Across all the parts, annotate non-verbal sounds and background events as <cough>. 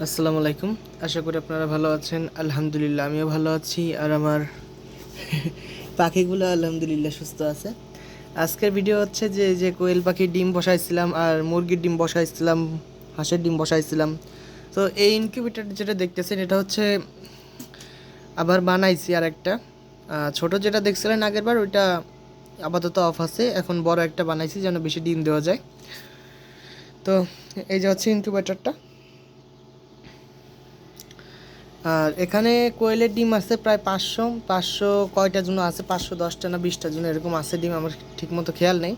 আসসালামু আলাইকুম। আশা করি আপনারা ভালো আছেন। আলহামদুলিল্লাহ, আমিও ভালো আছি। আর আমার <laughs> পাখিগুলো আলহামদুলিল্লাহ সুস্থ আছে। আজকের ভিডিও হচ্ছে যে যে কোয়েল পাখির ডিম বসাইছিলাম আর মুরগির ডিম বসাইছিলাম, হাঁসের ডিম বসাইছিলাম। তো এই ইনকিউবেটার যেটা দেখতেছেন, এটা হচ্ছে আবার বানাইছি আর একটা ছোট যেটা দেখছিলেন আগের বার ওইটা আপাতত অফ আছে। এখন বড় একটা বানাইছি, যেন বেশি ডিম দেওয়া যায়। তো এই যে হচ্ছে ইনকিউবেটারটা আর এখানে কোয়েলের ডিম আছে প্রায় পাঁচশো পাঁচশো কয়টা জন্য আছে, পাঁচশো দশটা না বিশটা জন্য এরকম আছে ডিম, আমার ঠিকমতো খেয়াল নেই।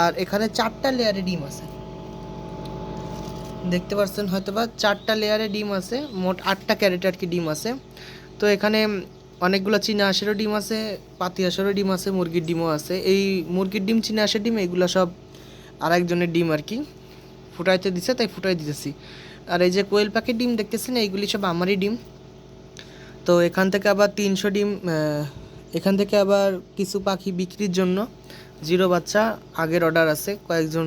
আর এখানে চারটা লেয়ারে ডিম আছে। দেখতে পাচ্ছেন হয়তো বা চারটা লেয়ারে ডিম আছে, মোট আটটা ক্যারেট আর কি ডিম আছে। তো এখানে অনেকগুলো চীনা হাঁসেরও ডিম আছে, পাতি হাঁসেরও ডিম আছে, মুরগির ডিমও আছে। এই মুরগির ডিম, চীনা হাঁসের ডিম, এগুলো সব আরেকজনের ডিম আর কি। ফুটাইতে দিছে, তাই ফুটাই দিতেছি। আর এই যে কোয়েল পাখির ডিম দেখতেছেন, এইগুলি সব আমারই ডিম। তো এখান থেকে আবার তিনশো ডিম এখান থেকে আবার কিছু পাখি বিক্রির জন্য। জিরো বাচ্চা, আগের অর্ডার আছে, কয়েকজন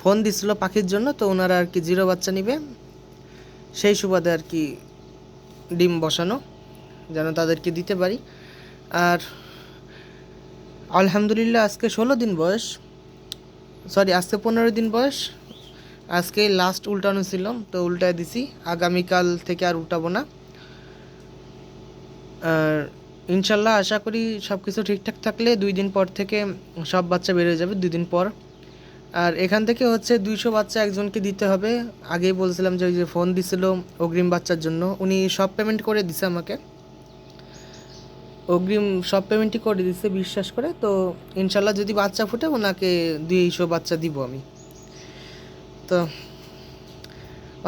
ফোন দিছিল পাখির জন্য, তো ওনারা আর কি জিরো বাচ্চা নিবে। সেই সুবাদে আর কি ডিম বসানো, যেন তাদেরকে দিতে পারি। আর আলহামদুলিল্লাহ, আজকে ষোলো দিন বয়স। সরি, আজকে পনেরো দিন বয়স। আজকে লাস্ট উল্টানো ছিল, তো উল্টায় দিছি। আগামীকাল থেকে আর উল্টাবো না। আর ইনশাল্লাহ আশা করি সব কিছু ঠিকঠাক থাকলে দুই দিন পর থেকে সব বাচ্চা বেরোয় যাবে দুই দিন পর। আর এখান থেকে হচ্ছে দুইশো বাচ্চা একজনকে দিতে হবে। আগেই বলছিলাম যে ওই যে ফোন দিছিল অগ্রিম বাচ্চার জন্য, উনি সব পেমেন্ট করে দিছে আমাকে। অগ্রিম সব পেমেন্টই করে দিছে, বিশ্বাস করে। তো ইনশাল্লাহ যদি বাচ্চা ফুটে, ওনাকে দুইশো বাচ্চা দিব আমি। তো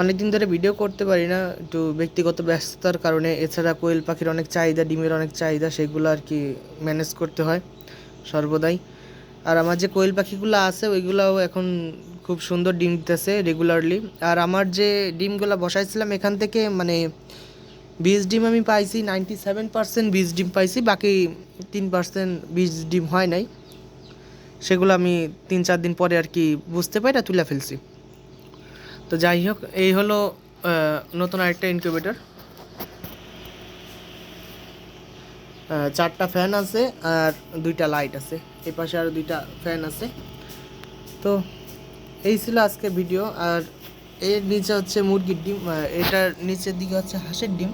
অনেকদিন ধরে ভিডিও করতে পারি না, একটু ব্যক্তিগত ব্যস্ততার কারণে। এছাড়া কোয়েল পাখির অনেক চাহিদা, ডিমের অনেক চাহিদা, সেগুলো আর কি ম্যানেজ করতে হয় সর্বদাই। আর আমার যে কোয়েল পাখিগুলো আছে, ওইগুলোও এখন খুব সুন্দর ডিম দিতেছে রেগুলারলি আর আমার যে ডিমগুলো বসাইছিলাম এখান থেকে মানে বীজ ডিম আমি পাইছি নাইনটি সেভেন পার্সেন্ট বীজ ডিম পাইছি, বাকি তিন পার্সেন্ট বীজ ডিম হয় নাই। সেগুলো আমি তিন চার দিন পরে আর কি বুঝতে পারি না তুলে ফেলছি। তো যাই হোক, এই হলো নতুন আরেকটা ইনকিউবেটর চারটা ফ্যান আছে আর দুইটা লাইট আছে। এই পাশে আর দুইটা ফ্যান আছে। তো এই ছিল আজকে ভিডিও আর এর নিচে হচ্ছে মুরগির ডিম এটার নিচের দিকে হচ্ছে হাঁসের ডিম।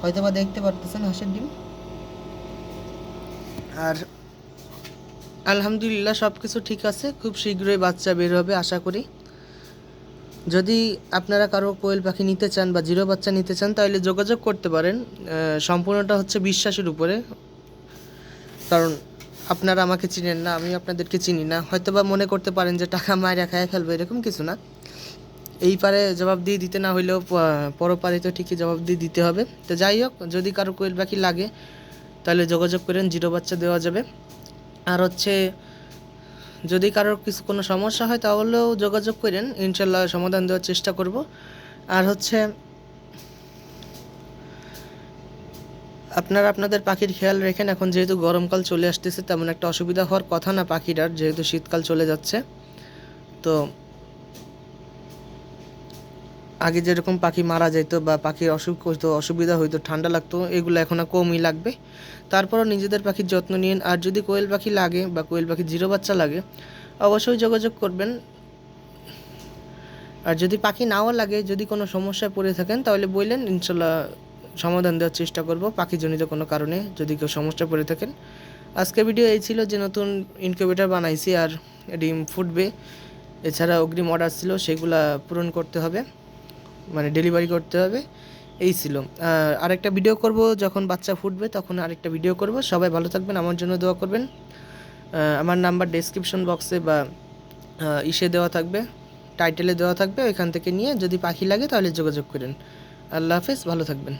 হয়তো বা দেখতে পারতেছেন হাঁসের ডিম। আর আলহামদুলিল্লাহ সব কিছু ঠিক আছে, খুব শীঘ্রই বাচ্চা বের হবে, আশা করি। যদি আপনারা কারও কোয়েল পাখি নিতে চান বা জিরো বাচ্চা নিতে চান, তাহলে যোগাযোগ করতে পারেন। সম্পূর্ণটা হচ্ছে বিশ্বাসের উপরে। কারণ আপনারা আমাকে চিনেন না, আমি আপনাদেরকে চিনি না। হয়তো বা মনে করতে পারেন যে, টাকা মায়েরা খায় ফেলবে, এরকম কিছু না। এই পারে জবাব দিয়ে দিতে না হইলেও পরপারে তো ঠিকই জবাব দিয়ে দিতে হবে। তো যাই হোক, যদি কারও কোয়েল পাখি লাগে, তাহলে যোগাযোগ করেন, জিরো বাচ্চা দেওয়া যাবে। আর হচ্ছে যদি কারোর কিছু কোনো সমস্যা হয় তাহলেও যোগাযোগ করেন। ইনশাল্লাহ সমাধান দেওয়ার চেষ্টা করব। আর হচ্ছে, আপনারা আপনাদের পাখির খেয়াল রেখেন, এখন যেহেতু গরমকাল চলে আসতেছে, তেমন একটা অসুবিধা হওয়ার কথা না পাখিটার, যেহেতু শীতকাল চলে যাচ্ছে। তো আগে যেরকম পাখি মারা যেত বা পাখির অসুখ হইতো, অসুবিধা হইতো, ঠান্ডা লাগতো, এগুলো এখন কমই লাগবে। তারপরও নিজেদের পাখির যত্ন নিন। আর যদি কোয়েল পাখি লাগে বা কোয়েল পাখি জিরো বাচ্চা লাগে, অবশ্যই যোগাযোগ করবেন। আর যদি পাখি নাও লাগে, যদি কোনো সমস্যায় পড়ে থাকেন, তাহলে বললেন, ইনশাল্লাহ সমাধান দেওয়ার চেষ্টা করব পাখিজনিত কোনো কারণে, যদি কেউ সমস্যা পড়ে থাকেন। আজকে ভিডিও এই ছিল যে নতুন ইনকিউবেটর বানাইছি আর ডিম ফুটবে। এছাড়া অগ্রিম অর্ডার ছিল, সেগুলা পূরণ করতে হবে। মানে ডেলিভারি করতে হবে। এই ছিল। আরেকটা ভিডিও করব যখন বাচ্চা ফুটবে, তখন আরেকটা ভিডিও করব। সবাই ভালো থাকবেন, আমার জন্য দোয়া করবেন। আমার নাম্বার ডেসক্রিপশন বক্সে বা ইসে দেওয়া থাকবে টাইটেলে দেওয়া থাকবে। ওইখান থেকে নিয়ে যদি পাখি লাগে তাহলে যোগাযোগ করেন। আল্লাহ হাফেজ, ভালো থাকবেন।